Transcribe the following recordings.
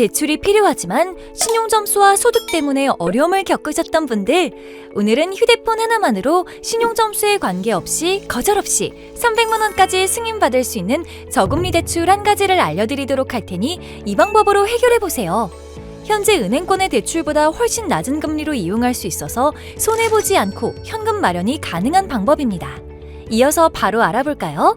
대출이 필요하지만 신용점수와 소득 때문에 어려움을 겪으셨던 분들, 오늘은 휴대폰 하나만으로 신용점수에 관계없이 거절 없이 300만 원까지 승인받을 수 있는 저금리 대출 한 가지를 알려드리도록 할 테니 이 방법으로 해결해 보세요. 현재 은행권의 대출보다 훨씬 낮은 금리로 이용할 수 있어서 손해보지 않고 현금 마련이 가능한 방법입니다. 이어서 바로 알아볼까요?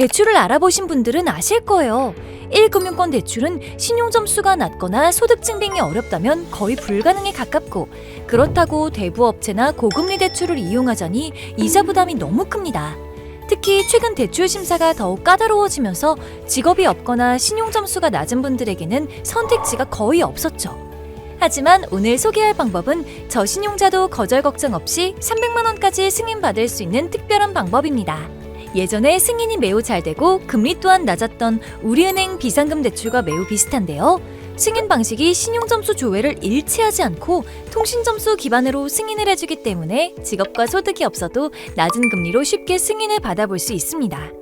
대출을 알아보신 분들은 아실 거예요. 1금융권 대출은 신용점수가 낮거나 소득 증빙이 어렵다면 거의 불가능에 가깝고 그렇다고 대부업체나 고금리 대출을 이용하자니 이자 부담이 너무 큽니다. 특히 최근 대출 심사가 더욱 까다로워지면서 직업이 없거나 신용점수가 낮은 분들에게는 선택지가 거의 없었죠. 하지만 오늘 소개할 방법은 저신용자도 거절 걱정 없이 300만 원까지 승인받을 수 있는 특별한 방법입니다. 예전에 승인이 매우 잘 되고 금리 또한 낮았던 우리은행 비상금 대출과 매우 비슷한데요. 승인 방식이 신용점수 조회를 일치하지 않고 통신점수 기반으로 승인을 해주기 때문에 직업과 소득이 없어도 낮은 금리로 쉽게 승인을 받아볼 수 있습니다.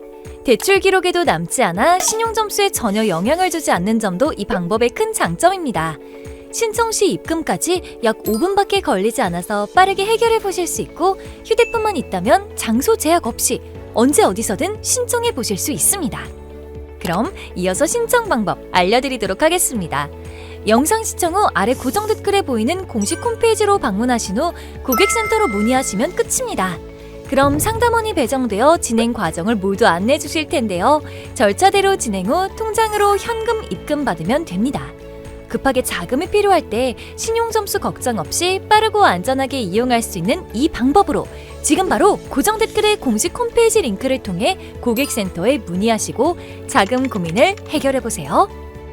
대출 기록에도 남지 않아 신용점수에 전혀 영향을 주지 않는 점도 이 방법의 큰 장점입니다. 신청 시 입금까지 약 5분밖에 걸리지 않아서 빠르게 해결해 보실 수 있고 휴대폰만 있다면 장소 제약 없이 언제 어디서든 신청해 보실 수 있습니다. 그럼 이어서 신청 방법 알려드리도록 하겠습니다. 영상 시청 후 아래 고정 댓글에 보이는 공식 홈페이지로 방문하신 후 고객센터로 문의하시면 끝입니다. 그럼 상담원이 배정되어 진행 과정을 모두 안내해 주실 텐데요. 절차대로 진행 후 통장으로 현금 입금 받으면 됩니다. 급하게 자금이 필요할 때 신용점수 걱정 없이 빠르고 안전하게 이용할 수 있는 이 방법으로 지금 바로 고정 댓글의 공식 홈페이지 링크를 통해 고객센터에 문의하시고 자금 고민을 해결해 보세요.